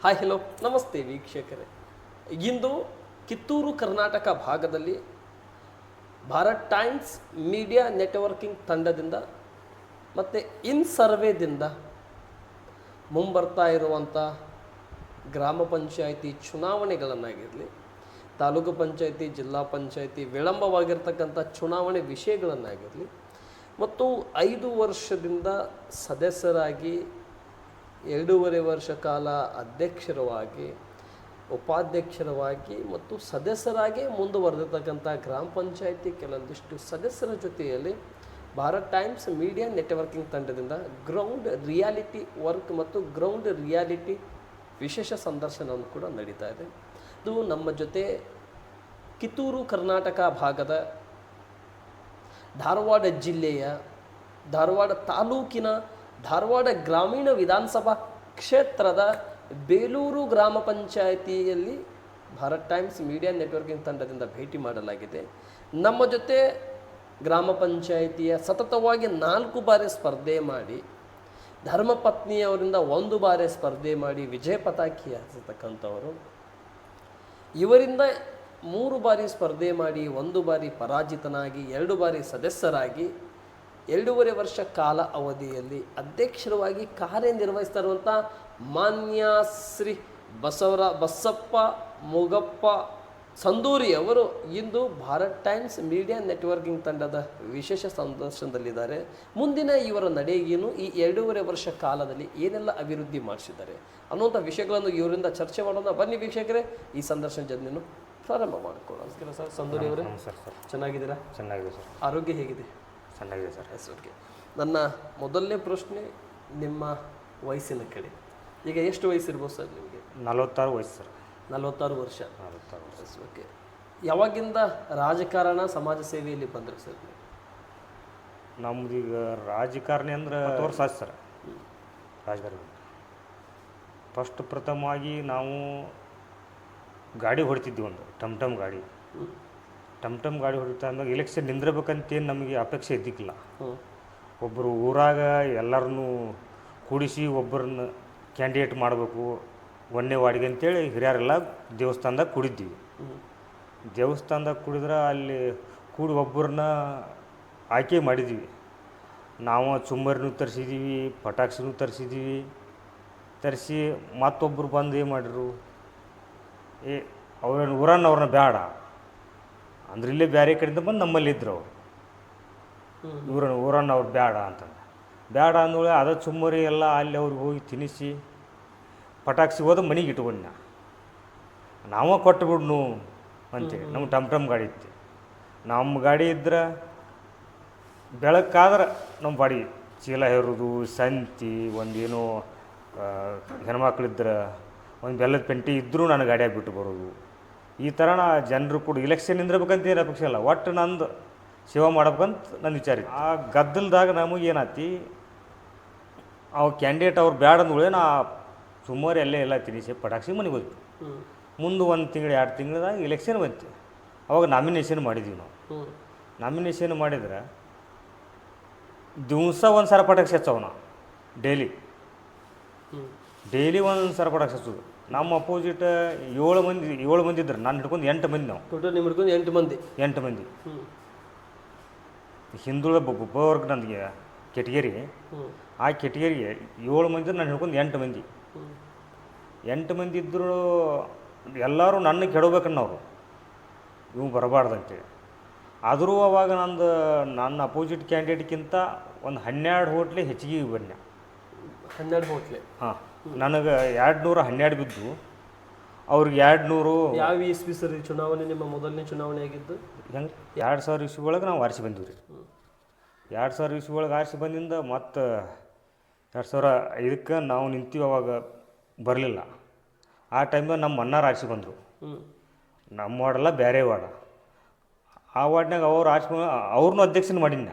Hi hello ನಮಸ್ತೆ ವೀಕ್ಷಕರೇ. ಇಂದು ಕಿತ್ತೂರು ಕರ್ನಾಟಕ ಭಾಗದಲ್ಲಿ ಭಾರತ್ ಟೈಮ್ಸ್ ಮೀಡಿಯಾ ನೆಟ್ವರ್ಕಿಂಗ್ ತಂಡದಿಂದ ಮತ್ತು ಇನ್ ಸರ್ವೇದಿಂದ ಮುಂಬರ್ತಾ ಇರುವಂಥ ಗ್ರಾಮ ಪಂಚಾಯಿತಿ ಚುನಾವಣೆಗಳನ್ನಾಗಿರಲಿ, ತಾಲೂಕು ಪಂಚಾಯಿತಿ, ಜಿಲ್ಲಾ ಪಂಚಾಯಿತಿ ವಿಳಂಬವಾಗಿರ್ತಕ್ಕಂಥ ಚುನಾವಣೆ ವಿಷಯಗಳನ್ನಾಗಿರಲಿ, ಮತ್ತು ಐದು ವರ್ಷದಿಂದ ಸದಸ್ಯರಾಗಿ ಎರಡೂವರೆ ವರ್ಷ ಕಾಲ ಅಧ್ಯಕ್ಷರವಾಗಿ, ಉಪಾಧ್ಯಕ್ಷರವಾಗಿ ಮತ್ತು ಸದಸ್ಯರಾಗಿ ಮುಂದುವರೆದಿರ್ತಕ್ಕಂಥ ಗ್ರಾಮ ಪಂಚಾಯಿತಿ ಕೆಲವೊಂದಿಷ್ಟು ಸದಸ್ಯರ ಜೊತೆಯಲ್ಲಿ ಭಾರತ್ ಟೈಮ್ಸ್ ಮೀಡಿಯಾ ನೆಟ್ವರ್ಕಿಂಗ್ ತಂಡದಿಂದ ಗ್ರೌಂಡ್ ರಿಯಾಲಿಟಿ ವರ್ಕ್ ಮತ್ತು ಗ್ರೌಂಡ್ ರಿಯಾಲಿಟಿ ವಿಶೇಷ ಸಂದರ್ಶನವನ್ನು ಕೂಡ ನಡೀತಾ ಇದೆ. ಇದು ನಮ್ಮ ಜೊತೆ ಕಿತ್ತೂರು, ಕರ್ನಾಟಕ ಭಾಗದ ಧಾರವಾಡ ಜಿಲ್ಲೆಯ, ಧಾರವಾಡ ತಾಲೂಕಿನ ಧಾರವಾಡ ಗ್ರಾಮೀಣ ವಿಧಾನಸಭಾ ಕ್ಷೇತ್ರದ ಬೇಲೂರು ಗ್ರಾಮ ಪಂಚಾಯಿತಿಯಲ್ಲಿ ಭಾರತ್ ಟೈಮ್ಸ್ ಮೀಡಿಯಾ ನೆಟ್ವರ್ಕಿಂಗ್ ತಂಡದಿಂದ ಭೇಟಿ ಮಾಡಲಾಗಿದೆ. ನಮ್ಮ ಜೊತೆ ಗ್ರಾಮ ಪಂಚಾಯಿತಿಯ ಸತತವಾಗಿ ನಾಲ್ಕು ಬಾರಿ ಸ್ಪರ್ಧೆ ಮಾಡಿ ಧರ್ಮಪತ್ನಿಯವರಿಂದ ಒಂದು ಬಾರಿ ಸ್ಪರ್ಧೆ ಮಾಡಿ ವಿಜಯ ಪತಾಕಿ ಹಾರಿಸತಕ್ಕಂಥವರು. ಇವರಿಂದ ಮೂರು ಬಾರಿ ಸ್ಪರ್ಧೆ ಮಾಡಿ, ಒಂದು ಬಾರಿ ಪರಾಜಿತನಾಗಿ, ಎರಡು ಬಾರಿ ಸದಸ್ಯರಾಗಿ ಎರಡೂವರೆ ವರ್ಷ ಕಾಲ ಅವಧಿಯಲ್ಲಿ ಅಧ್ಯಕ್ಷರವಾಗಿ ಕಾರ್ಯನಿರ್ವಹಿಸ್ತಾ ಇರುವಂಥ ಮಾನ್ಯ ಶ್ರೀ ಬಸವರ ಬಸಪ್ಪ ಮುಗಪ್ಪ ಸಂದೂರಿ ಅವರು ಇಂದು ಭಾರತ್ ಟೈಮ್ಸ್ ಮೀಡಿಯಾ ನೆಟ್ವರ್ಕಿಂಗ್ ತಂಡದ ವಿಶೇಷ ಸಂದರ್ಶನದಲ್ಲಿದ್ದಾರೆ. ಮುಂದಿನ ಇವರ ನಡೆಯೇನು ಏನು? ಈ ಎರಡೂವರೆ ವರ್ಷ ಕಾಲದಲ್ಲಿ ಏನೆಲ್ಲ ಅಭಿವೃದ್ಧಿ ಮಾಡಿಸಿದ್ದಾರೆ? ಅನ್ನುವಂಥ ವಿಷಯಗಳನ್ನು ಇವರಿಂದ ಚರ್ಚೆ ಮಾಡೋಣ. ಬನ್ನಿ ವೀಕ್ಷಕರೇ ಈ ಸಂದರ್ಶನ ಜರ್ನಿಯನ್ನು ಪ್ರಾರಂಭ ಮಾಡಿಕೊಳ್ಳೋಣ. ನಮಸ್ಕಾರ ಸರ್ ಸಂದೂರಿ ಅವರೇ. ಚೆನ್ನಾಗಿದ್ದೀರಾ? ಚೆನ್ನಾಗಿದೆ ಸರ್. ಆರೋಗ್ಯ ಹೇಗಿದೆ? ಚೆನ್ನಾಗಿದೆ ಸರ್. ಎಸ್ ಓಕೆ ನನ್ನ ಮೊದಲನೇ ಪ್ರಶ್ನೆ ನಿಮ್ಮ ವಯಸ್ಸಿನ ಕಡೆ. ಈಗ ಎಷ್ಟು ವಯಸ್ಸಿರ್ಬೋದು ಸರ್ ನಿಮಗೆ? ನಲವತ್ತಾರು ವಯಸ್ಸು ಸರ್. ನಲವತ್ತಾರು ವರ್ಷ. ನಲವತ್ತಾರು ವರ್ಷ. ಎಸ್ ಓಕೆ ಯಾವಾಗಿಂದ ರಾಜಕಾರಣ ಸಮಾಜ ಸೇವೆಯಲ್ಲಿ ಬಂದರು ಸರ್ ನೀವು? ನಮ್ದು ಈಗ ರಾಜಕಾರಣಿ ಅಂದ್ರೆ ಹತ್ತು ವರ್ಷ ಆಯ್ತು ಸರ್. ರಾಜಕಾರಣಿ. ಫಸ್ಟ್ ಪ್ರಥಮವಾಗಿ ನಾವು ಗಾಡಿ ಹೊಡಿತಿದ್ವಿ ಒಂದು ಟಮ್ ಟಮ್ ಗಾಡಿ. ಟಮ್ ಟಮ್ ಗಾಡಿ ಹೊಡಿತಾ ಅಂದಾಗ ಎಲೆಕ್ಷನ್ ನಿಂದಿರ್ಬೇಕಂತೇನು ನಮಗೆ ಅಪೇಕ್ಷೆ ಇದ್ದಿಕ್ಕಿಲ್ಲ. ಒಬ್ಬರು ಊರಾಗ ಎಲ್ಲರನ್ನು ಕೂಡಿಸಿ ಒಬ್ಬರನ್ನ ಕ್ಯಾಂಡಿಡೇಟ್ ಮಾಡಬೇಕು ಒಂದೇ ವಾರ್ಡಿಗೆ ಅಂತೇಳಿ ಹಿರಿಯರೆಲ್ಲ ದೇವಸ್ಥಾನದಾಗ ಕುಡಿದ್ವಿ. ದೇವಸ್ಥಾನದಾಗ ಕುಡಿದ್ರೆ ಅಲ್ಲಿ ಕೂಡಿ ಒಬ್ಬರನ್ನ ಆಯ್ಕೆ ಮಾಡಿದ್ವಿ. ನಾವು ಚುಮ್ಮರಿನೂ ತರಿಸಿದ್ದೀವಿ ಪಟಾಕ್ಷಿನೂ ತರಿಸಿದ್ದೀವಿ ತರಿಸಿ ಮತ್ತೊಬ್ಬರು ಬಂದು ಏನು ಮಾಡಿದ್ರು? ಏ ಅವ್ರನ್ನ ಊರನ್ನ ಅವ್ರನ್ನ ಬೇಡ ಅಂದ್ರೆ ಇಲ್ಲೇ ಬೇರೆ ಕಡೆಯಿಂದ ಬಂದು ನಮ್ಮಲ್ಲಿ ಇದ್ರು ಅವರು. ಹ್ಮ್. ಊರನ್ನ ಊರನ್ನ ಅವ್ರು ಬೇಡ ಅಂತಂದು. ಬೇಡ ಅಂದ್ರೆ ಅದ ಚುಮ್ಮರಿ ಎಲ್ಲ ಅಲ್ಲಿ ಅವ್ರಿಗೆ ಹೋಗಿ ತಿನ್ನಿಸಿ ಪಟಾಕ್ಸಿ ಹೋದ ಮನೆಗೆ ಇಟ್ಕೊಂಡು ನಾ. ನಾವ ಕೊಟ್ಟು ಬಿಡ್ನು ಅಂತೇಳಿ ನಮ್ಮ ಟಮ್ ಟಮ್ ಗಾಡಿ ಇತ್ತು. ನಮ್ಮ ಗಾಡಿ ಇದ್ರೆ ಬೆಳಕಾದ್ರೆ ನಮ್ಮ ಬಾಡಿ ಚೀಲ ಹೇರೋದು ಸಂತಿ ಒಂದೇನೋ ಹೆಣ್ಮಕ್ಳಿದ್ರೆ ಒಂದು ಬೆಲ್ಲದ ಪೆಂಟಿ ಇದ್ದರೂ ನನ್ನ ಗಾಡಿಯಾಗಿ ಬಿಟ್ಟು ಬರೋದು. ಈ ಥರ ನಾ ಜನರು ಕೂಡ ಇಲೆಕ್ಷನ್ ನಿಂದಿರ್ಬೇಕಂತ ಏನು ಅಪೇಕ್ಷೆ ಇಲ್ಲ. ಒಟ್ಟು ನಂದು ಸೇವೆ ಮಾಡ್ಬೇಕಂತ ನನ್ನ ವಿಚಾರ ಇತ್ತು. ಆ ಗದ್ದಲದಾಗ ನಮಗೆ ಏನಾತಿ ಆ ಕ್ಯಾಂಡಿಡೇಟ್ ಅವ್ರು ಬ್ಯಾಡ ಅಂದ್ಗಳೇ ನಾ ಸುಮಾರು ಎಲ್ಲೇ ಎಲ್ಲ ತಿನ್ನಿಸಿ ಪಟಾಕ್ಸಿ ಮನೆಗೆ ಹೋದ್ವಿ. ಮುಂದೆ ಒಂದು ತಿಂಗಳು ಎರಡು ತಿಂಗಳದಾಗ ಇಲೆಕ್ಷನ್ ಬಂತು. ಅವಾಗ ನಾಮಿನೇಷನ್ ಮಾಡಿದ್ವಿ ನಾವು. ನಾಮಿನೇಷನ್ ಮಾಡಿದ್ರೆ ದಿವಸ ಒಂದು ಸರ ಪಟಾಕ್ಸಿ ಹಚ್ಚವ ನಾವು ಡೈಲಿ ಡೈಲಿ ಒಂದು ಸರ ಪಟಾಕ್ಸಿ ಹಚ್ಚೋದು. ನಮ್ಮ ಅಪೋಸಿಟ್ ಏಳು ಮಂದಿ ಏಳು ಮಂದಿ ಇದ್ರು ನಾನು ಹಿಡ್ಕೊಂಡು ಎಂಟು ಮಂದಿ ನಾವು. ಟೋಟಲ್ ನಿಮ್ಮ ಹಿಡ್ಕೊಂಡು ಎಂಟು ಮಂದಿ. ಎಂಟು ಮಂದಿ. ಹ್ಞೂ ಹಿಂದುಳಿದ ಒಬ್ಬವರ್ಗ ನನಗೆ ಕೆಟಗರಿ. ಆ ಕೆಟಗರಿಗೆ ಏಳು ಮಂದಿ ನಾನು ಹಿಡ್ಕೊಂಡು ಎಂಟು ಮಂದಿ. ಎಂಟು ಮಂದಿ ಇದ್ದರೂ ಎಲ್ಲರೂ ನನ್ನ ಕೆಡಬೇಕನ್ನೋರು ಇವು ಬರಬಾರ್ದಂತೇಳಿ ಆದರೂ ಅವಾಗ ನಂದು ನನ್ನ ಅಪೋಸಿಟ್ ಕ್ಯಾಂಡಿಡೇಟ್ಗಿಂತ ಒಂದು ಹನ್ನೆರಡು ಹೋಟ್ಲೆ ಹೆಚ್ಚಿಗೆ ಬನ್ನಿ ಹನ್ನೆರಡು ಹೋಟ್ಲೆ. ಹಾಂ. ನನಗೆ ಎರಡು ನೂರ ಹನ್ನೆರಡು ಬಿದ್ದು ಅವ್ರಿಗೆ ಎರಡು ನೂರು ಯಾವ ಇಸ್ವಿ ಸರ್ ಈ ಚುನಾವಣೆ ನಿಮ್ಮ ಮೊದಲನೇ ಚುನಾವಣೆ ಆಗಿದ್ದು? ಹೆಂಗೆ? ಎರಡು ಸಾವಿರ ಇಸ್ವಿ ಒಳಗೆ ನಾವು ಆರಿಸಿ ಬಂದೀವಿ ರೀ ಎರಡು ಸಾವಿರ ಇಸ್ವಿ ಒಳಗೆ ಆರಿಸಿ ಬಂದಿಂದ ಮತ್ತು ಎರಡು ಸಾವಿರ ಐದಕ್ಕೆ ನಾವು ನಿಂತೀವಿ ಅವಾಗ ಬರಲಿಲ್ಲ. ಆ ಟೈಮ್ದಾಗ ನಮ್ಮ ಅಣ್ಣಾರು ಆರಿಸಿ ಬಂದರು. ನಮ್ಮ ವಾರ್ಡಲ್ಲ ಬೇರೆ ವಾರ್ಡ. ಆ ವಾರ್ಡ್ನಾಗ ಅವ್ರು ಆರಿಸಿ ಅವ್ರನ್ನೂ ಅಧ್ಯಕ್ಷನ ಮಾಡೀನಿ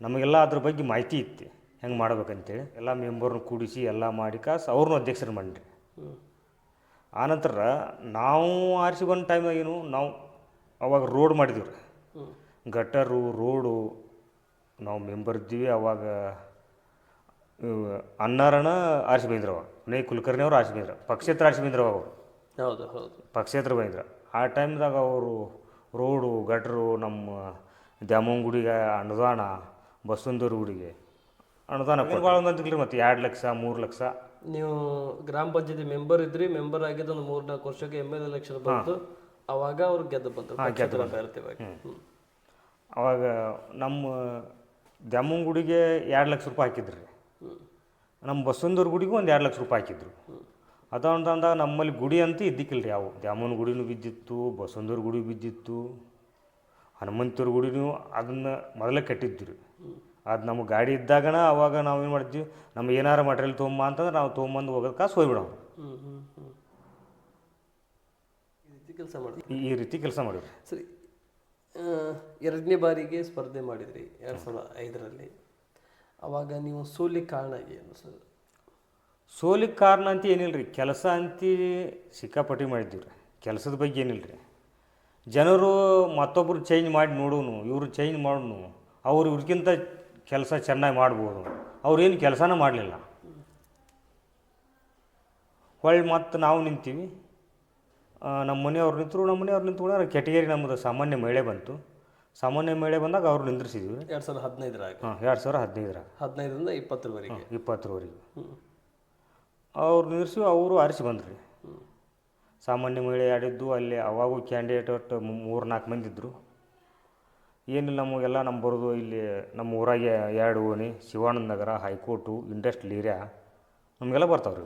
ನಮಗೆಲ್ಲ ಅದ್ರ ಬಗ್ಗೆ ಮಾಹಿತಿ ಇತ್ತು. ಹೆಂಗೆ ಮಾಡ್ಬೇಕಂತೇಳಿ ಎಲ್ಲ ಮೆಂಬರ್ನ ಕೂಡಿಸಿ ಎಲ್ಲ ಮಾಡಿ ಕಾಸು ಅವ್ರನ್ನೂ ಅಧ್ಯಕ್ಷರು ಮಾಡಿರಿ. ಆನಂತರ ನಾವು ಆರಿಸಿ ಬಂದ ಟೈಮ್ದಾಗ ಏನು ನಾವು ಅವಾಗ ರೋಡ್ ಮಾಡಿದ್ದೀವಿ ರೀ ಗಟ್ಟರು ಗಟರು ರೋಡು ನಾವು ಮೆಂಬರ್ ಇದ್ದೀವಿ ಅವಾಗ ಅನ್ನಾರಣ ಆರಿಸಿ ಬಂದ್ರು ಅವಾಗ. ವಿನಯ್ ಕುಲಕರ್ಣಿ ಅವರು ಆರ್ಸಿ ಬಂದ್ರು ಪಕ್ಷೇತರ ಆರ್ಸಿ ಬಂದ್ರು ಅವರು. ಹೌದು ಹೌದು. ಪಕ್ಷೇತರ ಆ ಟೈಮ್ದಾಗ ಅವರು ರೋಡು ಗಟ್ರು ನಮ್ಮ ದ್ಯಾಮಂಗುಡಿಗೆ ಗುಡಿಗೆ ಅನುದಾನ ಬಸವಂದೂರು ಗುಡಿಗೆ ಅನುದಾನ ಭಾಳ ಮತ್ತು ಎರಡು ಲಕ್ಷ ಮೂರು ಲಕ್ಷ. ನೀವು ಗ್ರಾಮ ಪಂಚಾಯತಿ ಮೆಂಬರ್ ಇದ್ರಿ ಮೆಂಬರ್ ಆಗಿದ್ದು ಒಂದು ಮೂರ್ ನಾಲ್ಕು ವರ್ಷಕ್ಕೆ ಎಂ ಎಲ್ ಎಲೆಕ್ಷನ್ ಬಂತು. ಅವಾಗ ಅವ್ರು ಗೆದ್ದು ಬಂತು. ಅವಾಗ ನಮ್ಮ ದ್ಯಾಮಂಗುಡಿಗೆ ಗುಡಿಗೆ ಎರಡು ಲಕ್ಷ ರೂಪಾಯಿ ಹಾಕಿದ್ರಿ ನಮ್ಮ ಬಸವಂತವ್ರ ಗುಡಿಗೂ ಒಂದು ಎರಡು ಲಕ್ಷ ರೂಪಾಯಿ ಹಾಕಿದ್ರು. ಅದ ಅಂತಂದಾಗ ನಮ್ಮಲ್ಲಿ ಗುಡಿ ಅಂತ ಇದ್ದಿಕ್ಕಿಲ್ಲ ರೀ ಅವು. ದ್ಯಾಮವ್ವನ ಗುಡಿನೂ ಬಿದ್ದಿತ್ತು ಬಸವಂತವ್ರ ಗುಡಿ ಬಿದ್ದಿತ್ತು ಹನುಮಂತರ ಗುಡಿನೂ ಅದನ್ನು ಮೊದಲೇ ಕಟ್ಟಿದ್ವಿ ಅದು ನಮ್ಮ ಗಾಡಿ ಇದ್ದಾಗಣ ಅವಾಗ ನಾವು ಏನು ಮಾಡ್ತೀವಿ ನಮ್ಗೆ ಏನಾರ ಮಟೀರಿಯಲ್ ತೊಗೊಂಬ ಅಂತಂದ್ರೆ ನಾವು ತೊಗೊಂಬಂದು ಹೋಗೋದು ಕಾಸು ಹೋಗ್ಬಿಡೋ ಕೆಲಸ ಮಾಡಿ ಈ- ರೀತಿ ಕೆಲಸ ಮಾಡಿವ್ರಿ ಸರಿ ಎರಡನೇ ಬಾರಿಗೆ ಸ್ಪರ್ಧೆ ಮಾಡಿದ್ರಿ ಎರಡು ಸಾವಿರದ ಐದರಲ್ಲಿ. ಅವಾಗ ನೀವು ಸೋಲಿಗೆ ಕಾರಣ ಏನು ಸರ್? ಸೋಲಿಗೆ ಕಾರಣ ಅಂತ ಏನಿಲ್ಲ ರೀ ಕೆಲಸ ಅಂತ ಸಿಕ್ಕಾಪಟ್ಟಿ ಮಾಡಿದ್ದೀವಿ ರೀ ಕೆಲಸದ ಬಗ್ಗೆ ಏನಿಲ್ಲ ರೀ ಜನರು ಮತ್ತೊಬ್ಬರು ಚೇಂಜ್ ಮಾಡಿ ನೋಡೋನು ಇವರು ಚೇಂಜ್ ಮಾಡೋನು ಅವ್ರು ಇವ್ರಿಗಿಂತ ಕೆಲಸ ಚೆನ್ನಾಗಿ ಮಾಡ್ಬೋದು. ಅವ್ರೇನು ಕೆಲಸನೂ ಮಾಡಲಿಲ್ಲ. ಹೊಳ್ಳಿ ಮತ್ತು ನಾವು ನಿಂತೀವಿ. ನಮ್ಮ ಮನೆಯವ್ರು ನಿಂತರು ನಮ್ಮ ಮನೆಯವ್ರು ನಿಂತ್ಕೊಂಡ್ರೆ ಕೆಟಗರಿ ನಮ್ಮದು ಸಾಮಾನ್ಯ ಮಹಿಳೆ ಬಂತು. ಸಾಮಾನ್ಯ ಮಹಿಳೆ ಬಂದಾಗ ಅವ್ರು ನಿಂದ್ರಿಸಿದ್ವಿ. ಎರಡು ಸಾವಿರದ ಹದಿನೈದರಾಗ ಹಾಂ ಎರಡು ಸಾವಿರ ಹದಿನೈದರ ಹದಿನೈದರಿಂದ ಇಪ್ಪತ್ತರವರೆಗೆ. ಇಪ್ಪತ್ತರವರೆಗೆ. ಅವ್ರು ನಿಂದ್ರಿಸಿ ಅವರು ಆರಿಸಿ ಬಂದ್ರಿ. ಸಾಮಾನ್ಯ ಮಹಿಳೆ ಆಡಿದ್ದು ಅಲ್ಲಿ ಅವಾಗೂ ಕ್ಯಾಂಡಿಡೇಟ್ ಒಟ್ಟು ಮೂರು ನಾಲ್ಕು ಮಂದಿ ಇದ್ದರು ಏನಿಲ್ಲ ನಮಗೆಲ್ಲ ನಮ್ಮ ಬರೋದು ಇಲ್ಲಿ ನಮ್ಮ ಊರಾಗೆ ಎರಡು ಓಣಿ Shivananda Nagar high court industrial area ನಮಗೆಲ್ಲ ಬರ್ತಾವ್ರಿ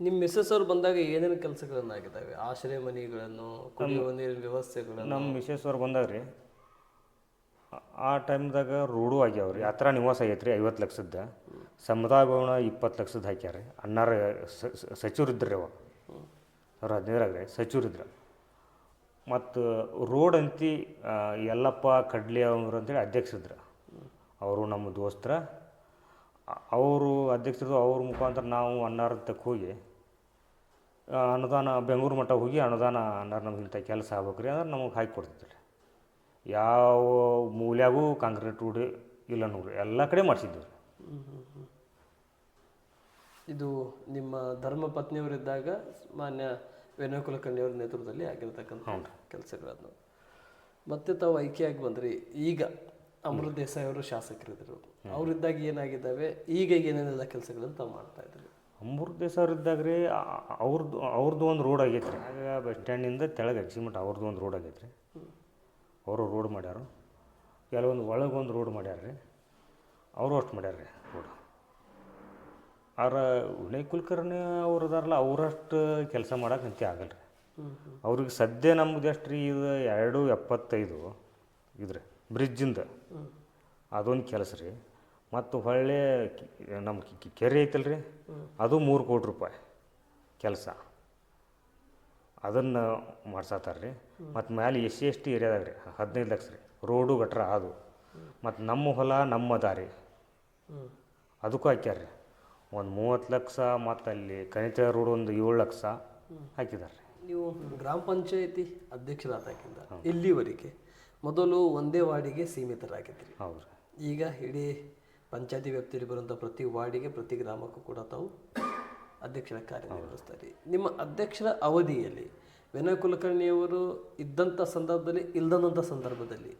ನಿಮ್ಮ ಮಿಸ್ಸಸ್ ಅವ್ರು ಬಂದಾಗ ಏನೇನು ಕೆಲಸಗಳನ್ನಾಗಿದ್ದಾವೆ? ಆಶ್ರಯ ಮನೆಗಳನ್ನು ಕುಡಿಯುವ ನೀರಿನ ವ್ಯವಸ್ಥೆಗಳನ್ನು? ನಮ್ಮ ಮಿಸಸ್ ಅವ್ರು ಬಂದಾಗ ರೀ ಆ ಟೈಮ್ದಾಗ ರೋಡು ಆಗ್ಯಾವ ರೀ ಹತ್ರ ನಿವಾಸ ಆಗೈತೆ ರೀ ಐವತ್ತು ಲಕ್ಷದ ಸಮುದಾಯ ಭವನ ಇಪ್ಪತ್ತು ಲಕ್ಷದ ಹಾಕ್ಯಾರ ರೀ ಅನ್ನಾರ ಸಚಿವರು ಇದ್ರಿ ಅವ ಅವ್ರು ಹದಿನೈದರಾಗ ರೀ ಸಚಿವರು ಇದ್ರು ಮತ್ತು ರೋಡ್ ಅಂತಿ ಯಲ್ಲಪ್ಪ ಕಡ್ಲಿ ಅವ್ರು ಅಂತೇಳಿ ಅಧ್ಯಕ್ಷರಿದ್ರು. ಅವರು ನಮ್ಮ ದೋಸ್ತರ. ಅವರು ಅಧ್ಯಕ್ಷರು ಅವ್ರ ಮುಖಾಂತರ ನಾವು ಅನ್ನಾರ ತಕ್ಕ ಹೋಗಿ ಅನುದಾನ, ಬೆಂಗಳೂರು ಮಟ್ಟ ಹೋಗಿ ಅನುದಾನ ಅನ್ನಾರ ನಮ್ಗೆ ಇಂಥ ಕೆಲಸ ಆಗ್ಬೇಕು ರೀ ಅಂದ್ರೆ ನಮಗೆ ಹಾಕಿ ಕೊಡ್ತಿದ್ರು ಯಾವ ಮೂಲ್ಯಾಗೂ ಕಾಂಕ್ರೀಟ್ ರೋಡ್ ಇಲ್ಲ ನೋಡ್ರಿ, ಎಲ್ಲ ಕಡೆ ಮಾಡಿಸಿದ್ವಿ. ರೀ ಇದು ನಿಮ್ಮ ಧರ್ಮ ಪತ್ನಿಯವರಿದ್ದಾಗ ಮಾನ್ಯ ವಿನಯ ಕುಲಕರ್ಣಿಯವರ ನೇತೃತ್ವದಲ್ಲಿ ಆಗಿರ್ತಕ್ಕಂಥ ಕೆಲಸಗಳನ್ನು ಮತ್ತೆ ತಾವು ಐಕ್ಯಾಗಿ ಬಂದ್ರಿ ಈಗ ಅಮೃತ್ ದೇಸಾಯಿ ಅವರು ಶಾಸಕರಿದ್ದರು. ಅವರಿದ್ದಾಗ ಏನಾಗಿದ್ದಾವೆ ಈಗ ಏನೇನೆಲ್ಲ ಕೆಲಸಗಳನ್ನು ತಾವು ಮಾಡ್ತಾ ಇದ್ರಿ? ಅಮೃತ ದೇಸಾಯಿ ಇದ್ದಾಗ ರೀ ಅವ್ರದ್ದು ಅವ್ರದ್ದು ಒಂದು ರೋಡ್ ಆಗೈತೆ ರೀ ಆಗ ಬಸ್ ಸ್ಟ್ಯಾಂಡಿಂದ ತೆಳಗೆ ಎಕ್ಸಿಮೆಂಟ್ ಅವ್ರದ್ದು ಒಂದು ರೋಡ್ ಆಗೈತೆ ರೀ ಅವರು ರೋಡ್ ಮಾಡ್ಯಾರು. ಕೆಲವೊಂದು ಒಳಗೊಂದು ಒಂದು ರೋಡ್ ಮಾಡ್ಯಾರ ರೀ ಅವರು ಅಷ್ಟು ಮಾಡ್ಯಾರ ರೀ ರೋಡ್ ಆರ ವಿನಯ್ ಕುಲಕರ್ಣಿ ಅವ್ರು ಅದಾರಲ್ಲ ಅವರಷ್ಟು ಕೆಲಸ ಮಾಡೋಕೆ ಅಂತೆ ಆಗಲ್ಲ ರೀ ಅವ್ರಿಗೆ ಸದ್ಯ ನಮ್ದು ಎಷ್ಟು ರೀ ಇದು ಎರಡು ಎಪ್ಪತ್ತೈದು ಇದ್ರಿ ಬ್ರಿಡ್ಜಿಂದ ಅದೊಂದು ಕೆಲಸ ರೀ. ಮತ್ತು ಹೊಳ್ಳೆ ನಮ್ಮ ಕೆರೆ ಐತಲ್ಲ ರೀ ಅದು ಮೂರು ಕೋಟಿ ರೂಪಾಯಿ ಕೆಲಸ. ಅದನ್ನು ಮಾಡ್ಸತ್ತಾರ ರೀ. ಮತ್ತು ಮ್ಯಾಲೆ ಎಸ್ ಸಿ ಎಸ್ ಟಿ ಏರಿಯಾದಾಗ ರೀ ಹದಿನೈದು ಲಕ್ಷ ರೀ ರೋಡು ಗಟ್ರ ಅದು ಮತ್ತು ನಮ್ಮ ಹೊಲ ನಮ್ಮ ದಾರಿ. ಅದಕ್ಕೂ ಹಾಕ್ಯಾರ ರೀ. ಒಂದು ಮೂವತ್ತು ಲಕ್ಷ ಮತ್ತು ಅಲ್ಲಿ ಕನಿತ ರೋಡ್ ಒಂದು ಏಳು ಲಕ್ಷ ಹಾಕಿದ್ದಾರೆ ನೀವು ಗ್ರಾಮ ಪಂಚಾಯತಿ ಅಧ್ಯಕ್ಷರಾದಾಗಿಂದ ಇಲ್ಲಿವರೆಗೆ ಮೊದಲು ಒಂದೇ ವಾರ್ಡಿಗೆ ಸೀಮಿತರಾಗಿದ್ರಿ. ಹೌದು ಈಗ ಇಡೀ ಪಂಚಾಯತಿ ವ್ಯಾಪ್ತಿಯಲ್ಲಿ ಬರುವಂಥ ಪ್ರತಿ ವಾರ್ಡಿಗೆ ಪ್ರತಿ ಗ್ರಾಮಕ್ಕೂ ಕೂಡ ತಾವು ಅಧ್ಯಕ್ಷರ ಕಾರ್ಯನಿರ್ವಹಿಸ್ತಾರೆ ನಿಮ್ಮ ಅಧ್ಯಕ್ಷರ ಅವಧಿಯಲ್ಲಿ ವಿನಯ್ ಕುಲಕರ್ಣಿಯವರು ಇದ್ದಂಥ ಸಂದರ್ಭದಲ್ಲಿ ಇಲ್ಲದಂಥ ಸಂದರ್ಭದಲ್ಲಿ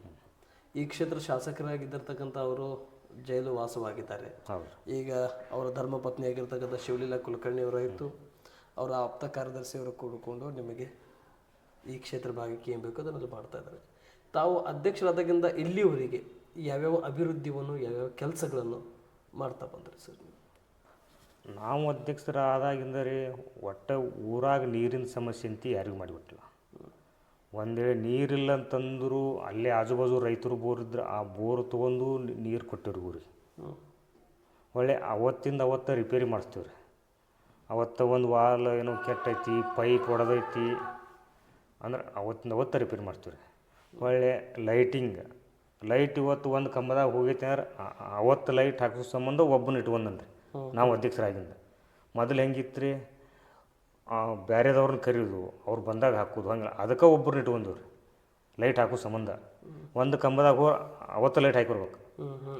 ಈ ಕ್ಷೇತ್ರ ಶಾಸಕರಾಗಿದ್ದಿರ್ತಕ್ಕಂಥ ಅವರು ಜೈಲು ವಾಸವಾಗಿದ್ದಾರೆ. ಈಗ ಅವರ ಧರ್ಮ ಪತ್ನಿಯಾಗಿರ್ತಕ್ಕಂಥ ಶಿವಲೀಲಾ ಕುಲಕರ್ಣಿ ಅವರಾಯಿತು ಅವರ ಆಪ್ತ ಕಾರ್ಯದರ್ಶಿಯವರು ಕೂಡಿಕೊಂಡು ನಿಮಗೆ ಈ ಕ್ಷೇತ್ರ ಭಾಗಕ್ಕೆ ಏನು ಬೇಕು ಅದನ್ನೆಲ್ಲ ಮಾಡ್ತಾ ಇದ್ದಾರೆ. ತಾವು ಅಧ್ಯಕ್ಷರಾದಾಗಿಂದ ಇಲ್ಲಿವರೆಗೆ ಯಾವ್ಯಾವ ಅಭಿವೃದ್ಧಿಯನ್ನು ಯಾವ್ಯಾವ ಕೆಲಸಗಳನ್ನು ಮಾಡ್ತಾ ಬಂದ್ರಿ ಸರ್ ನೀವು? ನಾವು ಅಧ್ಯಕ್ಷರಾದಾಗಿಂದ ರೀ ಒಟ್ಟು ಊರಾಗ ನೀರಿನ ಸಮಸ್ಯೆ ಅಂತ ಯಾರಿಗೂ ಮಾಡಿಬಿಟ್ಟಿಲ್ಲ ಒಂದು ವೇಳೆ ನೀರಿಲ್ಲ ಅಂತಂದರೂ ಅಲ್ಲೇ ಆಜುಬಾಜು ರೈತರು ಬೋರ್ ಇದ್ರೆ ಆ ಬೋರ್ ತೊಗೊಂಡು ನೀರು ಕೊಟ್ಟಿರು ಊರಿಗೆ. ಒಳ್ಳೆ ಅವತ್ತಿಂದ ಅವತ್ತ ರಿಪೇರಿ ಮಾಡಿಸ್ತೀವಿ ರೀ ಅವತ್ತು ಒಂದು ವಾಲ್ ಏನೋ ಕೆಟ್ಟೈತಿ ಪೈಪ್ ಒಡೆದೈತಿ ಅಂದ್ರೆ ಅವತ್ತಿಂದ ಅವತ್ತು ರಿಪೇರಿ ಮಾಡ್ತೀವಿ ರೀ ಒಳ್ಳೆ ಲೈಟಿಂಗ್ ಲೈಟ್ ಇವತ್ತು ಒಂದು ಕಂಬದಾಗ ಹೋಗೈತೆ ಅಂದ್ರೆ ಅವತ್ತು ಲೈಟ್ ಹಾಕೋ ಸಂಬಂಧ ಒಬ್ಬನ ಇಟ್ಕೊಂಡನ್ರಿ. ನಾವು ಅಧ್ಯಕ್ಷರಾಗಿಂದ. ಮೊದಲು ಹೆಂಗಿತ್ತು ರೀ ಬೇರೆದವ್ರನ್ನ ಕರೆಯೋದು ಅವ್ರು ಬಂದಾಗ ಹಾಕೋದು ಹಂಗೆ ಅದಕ್ಕೆ ಒಬ್ಬರನ್ನ ಇಟ್ಕೊಂಡು ರೀ ಲೈಟ್ ಹಾಕೋ ಸಂಬಂಧ. ಒಂದು ಕಂಬದಾಗ ಹೋಗಿ ಅವತ್ತು ಲೈಟ್ ಹಾಕಿರ್ಬೇಕು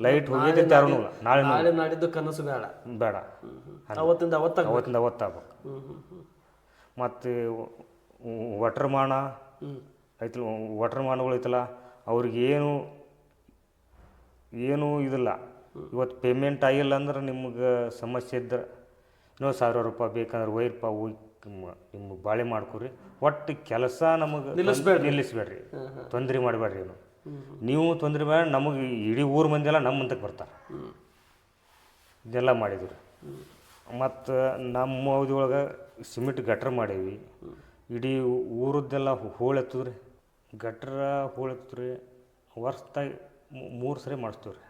ಲೈಟ್ ಹೋಗಿದ್ದೆ ಯಾರೂ ಇಲ್ಲ. ನಾಳೆ ನಾಳೆ ನಾಡಿದ್ದು ಕನಸು ಬೇಡ. ಬೇಡ. ಅವತ್ತಿಂದ ಅವತ್ತಾಗ ಅವತ್ತಿಂದ ಅವತ್ತಾಗಬೇಕು. ಮತ್ತು ವಟರ್ಮಾನ ಐತಲ್ಲ ವಟರ್ಮಾನಗಳು ಐತಲ್ಲ ಅವ್ರಿಗೇನು ಏನು ಇದಿಲ್ಲ. ಇವತ್ತು ಪೇಮೆಂಟ್ ಆಗಿಲ್ಲ ಅಂದ್ರೆ ನಿಮ್ಗೆ ಸಮಸ್ಯೆ ಇದ್ರೆ ಇನ್ನೂ ಸಾವಿರ ರೂಪಾಯಿ ಬೇಕಂದ್ರೆ ಒಯ್ಯಪ್ಪ ಹೋಗಿ ನಿಮ್ಗೆ ಬಾಳೆ ಮಾಡ್ಕೊರಿ. ಒಟ್ಟು ಕೆಲಸ ನಮಗೆ ನಿಲ್ಲಿಸ್ಬೇಡ್ರಿ. ನಿಲ್ಲಿಸ್ಬೇಡ್ರಿ. ತೊಂದರೆ ಮಾಡಬೇಡ್ರಿ ಏನು. ನೀವು ತೊಂದರೆ ಬೇಡ ನಮಗೆ ಇಡೀ ಊರು ಮಂದಿ ಎಲ್ಲ ನಮ್ಮ ಮುಂದಕ್ಕೆ ಬರ್ತಾರೆ. ಇದೆಲ್ಲ ಮಾಡಿದ್ರು. ಮತ್ತು ನಮ್ಮ ಅವಧಿ ಒಳಗೆ ಸಿಮೆಂಟ್ ಗಟ್ರ ಮಾಡೀವಿ. ಇಡೀ ಊರದ್ದೆಲ್ಲ ಹೂಳೆತ್ತದ್ರಿ ಗಟ್ರ ಹೂಳೆತ್ತದ್ರಿ ವರ್ಷದಾಗ ಮೂರು ಸರಿ ಮಾಡಿಸ್ತೀವಿ ರೀ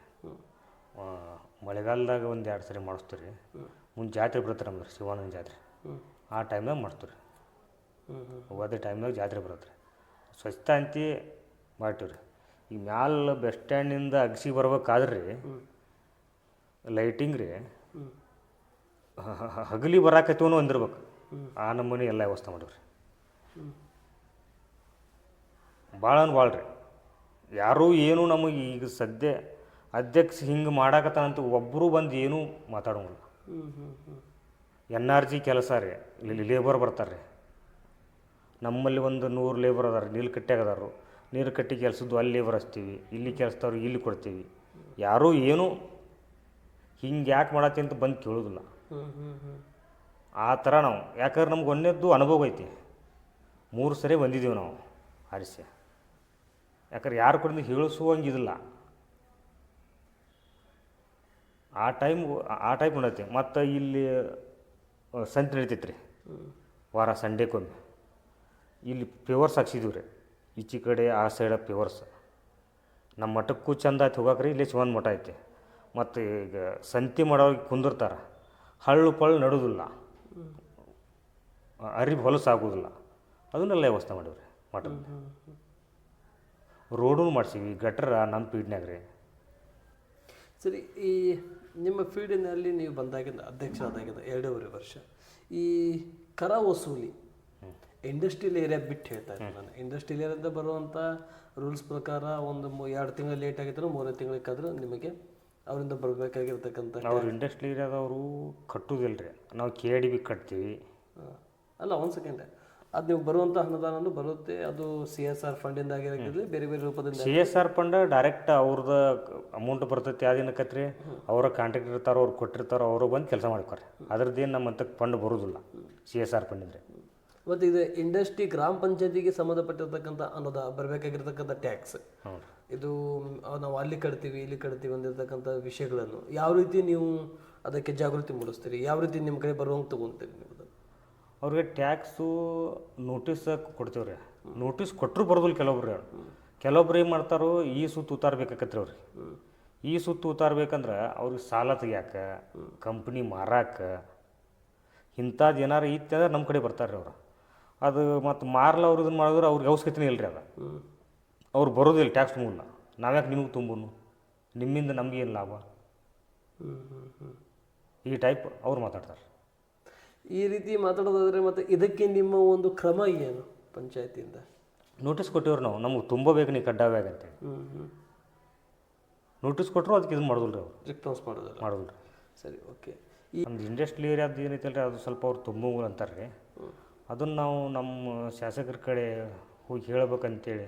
ಮಳೆಗಾಲದಾಗ ಒಂದು ಎರಡು ಸರಿ ಮಾಡಿಸ್ತೀವಿ ರೀ ಮುಂದೆ ಜಾತ್ರೆ ಬರ್ತಾರೆ ನಮ್ದು ಶಿವಾನಂದ ಜಾತ್ರೆ. ಆ ಟೈಮ್ನಾಗ ಮಾಡ್ತೀವಿ ರೀ ಹೋದ ಟೈಮ್ನಾಗ ಜಾತ್ರೆ ಬರುತ್ತೆ ರೀ ಸ್ವಚ್ಛತಾ ಅಂತಿ ಮಾಡ್ತೀವಿ ರೀ ಈಗ ಮ್ಯಾಲ ಬಸ್ ಸ್ಟ್ಯಾಂಡಿಂದ ಅಗಸಿ ಬರ್ಬೇಕಾದ್ರೆ ರೀ ಲೈಟಿಂಗ್ ರೀ ಹಗಲಿ ಬರಾಕತ್ತೀವನು ಅಂದಿರ್ಬೇಕು ಆ ನಮ್ಮನೆ ಎಲ್ಲ ವ್ಯವಸ್ಥೆ ಮಾಡೀವಿ ರೀ ಭಾಳ ಅಂದ್ರೆ ಭಾಳ ರೀ. ಯಾರೂ ಏನೂ ನಮಗೆ ಈಗ ಸದ್ಯ ಅಧ್ಯಕ್ಷ ಹಿಂಗೆ ಮಾಡಾಕತ್ತಾನಂತ ಒಬ್ಬರು ಬಂದು ಏನೂ ಮಾತಾಡೋಂಗಿಲ್ಲ. ಎನ್ ಆರ್ ಜಿ ಕೆಲಸ ರೀ ಇಲ್ಲಿ ಲೇಬರ್ ಬರ್ತಾರೆ ರೀ. ನಮ್ಮಲ್ಲಿ ಒಂದು ನೂರು ಲೇಬರ್ ಅದಾರ ನೀರು ಕಟ್ಟಿಯಾಗದಾರು ನೀರು ಕಟ್ಟಿ ಕೆಲಸದ್ದು ಅಲ್ಲಿ ಲೇಬರ್ ಹಚ್ತೀವಿ ಇಲ್ಲಿ ಕೆಲಸದವ್ರು ಇಲ್ಲಿ ಕೊಡ್ತೀವಿ. ಯಾರೂ ಏನು ಹಿಂಗೆ ಯಾಕೆ ಮಾಡತ್ತಿ ಅಂತ ಬಂದು ಕೇಳೋದಿಲ್ಲ. ಆ ಥರ ನಾವು ಯಾಕಂದ್ರೆ ನಮ್ಗೆ ಒಂದೇದ್ದು ಅನುಭವ ಐತಿ. ಮೂರು ಸರಿ ಬಂದಿದ್ದೀವಿ ನಾವು ಆರಿಸಿ. ಯಾಕಂದ್ರೆ ಯಾರು ಕಡೆಯಿಂದ ಹೇಳಿಸುವಂಗಿದಿಲ್ಲ ಆ ಟೈಮ್ ಆ ಟೈಪ್ ನಡೀತಿ ಮತ್ತು ಇಲ್ಲಿ ಸಂತೆ ನಡೀತೈತೆ ರೀ ವಾರ ಸಂಡೇಕೊಮ್ಮೆ. ಇಲ್ಲಿ ಪೇವರ್ಸ್ ಹಾಕ್ಸಿದ್ದೀವಿ ರೀ. ಈಚೆ ಕಡೆ ಆ ಸೈಡ ಪ್ಯೂವರ್ಸ್ ನಮ್ಮ ಮಠಕ್ಕೂ ಚಂದ ಆಯ್ತು ಹೋಗಕ್ಕೆ ರೀ ಇಲ್ಲಿ ಶಿವನ ಮಠ ಐತೆ. ಮತ್ತು ಈಗ ಸಂತಿ ಮಾಡೋರಿಗೆ ಕುಂದಿರ್ತಾರೆ. ಹಳ್ಳು ಪಳ್ಳು ನಡೋದಿಲ್ಲ. ಅರಿಬ್ ಹೊಲಸು ಆಗೋದಿಲ್ಲ. ಅದನ್ನೆಲ್ಲ ವ್ಯವಸ್ಥೆ ಮಾಡೀವಿ ರೀ ಮಠ ರೋಡೂ ಮಾಡ್ಸೀವಿ ಗಟ್ರ ನಮ್ಮ ಪೀಡ್ನ್ಯಾಗ ರೀ. ಸರಿ ಈ ನಿಮ್ಮ ಫೀಲ್ಡಿನಲ್ಲಿ ನೀವು ಬಂದಾಗಿಂದ ಅಧ್ಯಕ್ಷರಾದಾಗಿಂದ ಎರಡೂವರೆ ವರ್ಷ. ಈ ಕರ ವಸೂಲಿ ಇಂಡಸ್ಟ್ರಿಯಲ್ ಏರಿಯಾ ಬಿಟ್ಟು ಹೇಳ್ತಾ ಇದ್ದೀನಿ ನಾನು. ಇಂಡಸ್ಟ್ರಿಯಲ್ ಏರಿಯಾದಿಂದ ಬರುವಂಥ ರೂಲ್ಸ್ ಪ್ರಕಾರ ಒಂದು ಎರಡು ತಿಂಗಳು ಲೇಟ್ ಆಗಿದ್ರು ಮೂರನೇ ತಿಂಗಳಿಗಾದರೂ ನಿಮಗೆ ಅವರಿಂದ ಬರಬೇಕಾಗಿರ್ತಕ್ಕಂಥ ಅವ್ರು ಇಂಡಸ್ಟ್ರಿ ಏರಿಯಾದವರು ಕಟ್ಟುವುದಿಲ್ಲ ರೀ ನಾವು ಕೆ ಡಿ ಬಿ ಕಟ್ತೀವಿ. ಅಲ್ಲ ಒಂದು ಸೆಕೆಂಡ್ ಅದು ನೀವು ಬರುವಂಥ ಅನುದಾನ ಬರುತ್ತೆ. ಅದು ಸಿ ಎಸ್ ಆರ್ ಫಂಡಿಂದ ಆಗಿರಲಿ ಬೇರೆ ಬೇರೆ ರೂಪದಿಂದ C S R fund direct ಅವ್ರದ್ದು ಅಮೌಂಟ್ ಬರ್ತೈತಿ ಯಾವ್ದೇನಕತ್ರಿ ಅವರ ಕಾಂಟ್ರಾಕ್ಟ್ ಇರ್ತಾರೋ ಅವ್ರು ಕೊಟ್ಟಿರ್ತಾರೋ ಅವರು ಬಂದು ಕೆಲಸ ಮಾಡ್ಕೊರಿ. ಅದ್ರದ್ದೇನು ನಮ್ಮ ಅಂತಕ್ಕೆ ಫಂಡ್ ಬರೋದಿಲ್ಲ ಸಿ ಎಸ್ ಆರ್ ಫಂಡ್ ಇದ್ರೆ. ಮತ್ತು ಇದು ಇಂಡಸ್ಟ್ರಿ ಗ್ರಾಮ ಪಂಚಾಯತಿಗೆ ಸಂಬಂಧಪಟ್ಟಿರ್ತಕ್ಕಂಥ ಅನುದಾನ ಬರಬೇಕಾಗಿರ್ತಕ್ಕಂಥ ಟ್ಯಾಕ್ಸ್ ಇದು ನಾವು ಅಲ್ಲಿ ಕಟ್ತೀವಿ ಇಲ್ಲಿ ಕಟ್ತೀವಿ ಅಂದಿರತಕ್ಕಂಥ ವಿಷಯಗಳನ್ನು. ಯಾವ ರೀತಿ ನೀವು ಅದಕ್ಕೆ ಜಾಗೃತಿ ಮೂಡಿಸ್ತೀರಿ? ಯಾವ ರೀತಿ ನಿಮ್ಮ ಕಡೆ ಬರುವಂಗೆ ತೊಗೊತೀರಿ ನೀವು? ಅವ್ರಿಗೆ ಟ್ಯಾಕ್ಸು ನೋಟಿಸ್ ಕೊಡ್ತೀವಿ ರೀ. ನೋಟಿಸ್ ಕೊಟ್ಟರು ಬರೋದಿಲ್ಲ ಕೆಲವೊಬ್ರು. ಕೆಲವೊಬ್ರು ಏನು ಮಾಡ್ತಾರೋ, ಈ ಸುತ್ತು ಉತ್ತಾರ್ಬೇಕಾಕತ್ರಿ ಅವ್ರಿಗೆ. ಈ ಸುತ್ತು ಉತ್ತಾರಬೇಕಂದ್ರೆ ಅವ್ರಿಗೆ ಸಾಲ ತೆಗಿಯಾಕ, ಕಂಪ್ನಿ ಮಾರಾಕ ಇಂಥದ್ದು ಏನಾರು ಇತ್ತು ಅಂದ್ರೆ ನಮ್ಮ ಕಡೆ ಬರ್ತಾರೆ ಅವ್ರು. ಅದು ಮತ್ತು ಮಾರ್ಲ ಅವ್ರು ಇದನ್ನು ಮಾಡಿದ್ರೆ ಅವ್ರಿಗೆ ಅವಶ್ಯಕತೆನೇ ಇಲ್ಲ ರೀ ಅದು. ಅವ್ರು ಬರೋದಿಲ್ಲ ಟ್ಯಾಕ್ಸ್ ಮೂಲ ನಾವ್ಯಾಕೆ ನಿಮಗೆ ತುಂಬನು? ನಿಮ್ಮಿಂದ ನಮಗೇನು ಲಾಭ. ಈ ಟೈಪ್ ಅವ್ರು ಮಾತಾಡ್ತಾರೆ ಈ ರೀತಿ ಮಾತಾಡೋದಾದರೆ ಮತ್ತೆ ಇದಕ್ಕೆ ನಿಮ್ಮ ಒಂದು ಕ್ರಮ ಏನು ಪಂಚಾಯತಿಯಿಂದ? ನೋಟಿಸ್ ಕೊಟ್ಟಿವ್ರು ನಾವು. ನಮಗೆ ತುಂಬಬೇಕು ನೀವು ಕಡ್ಡಾಯ ಅಂತೇಳಿ. ನೋಟಿಸ್ ಕೊಟ್ಟರು ಅದಕ್ಕೆ ಇದು ಮಾಡೋದಿಲ್ಲ ರೀ ಅವ್ರು. ರೆಸ್ಪಾನ್ಸ್ ಮಾಡೋದಿಲ್ಲ. ಮಾಡೋದಿಲ್ಲ ಸರಿ ಓಕೆ ಈ ಒಂದು ಇಂಡಸ್ಟ್ರಿ ಏರಿಯಾದ ಏನೈತಲ್ಲ ರೀ ಅದು ಸ್ವಲ್ಪ ಅವ್ರು ತುಂಬ ಅಂತಾರೆ ರೀ ಅದನ್ನು ನಾವು ನಮ್ಮ ಶಾಸಕರ ಕಡೆ ಹೋಗಿ ಹೇಳ್ಬೇಕಂತೇಳಿ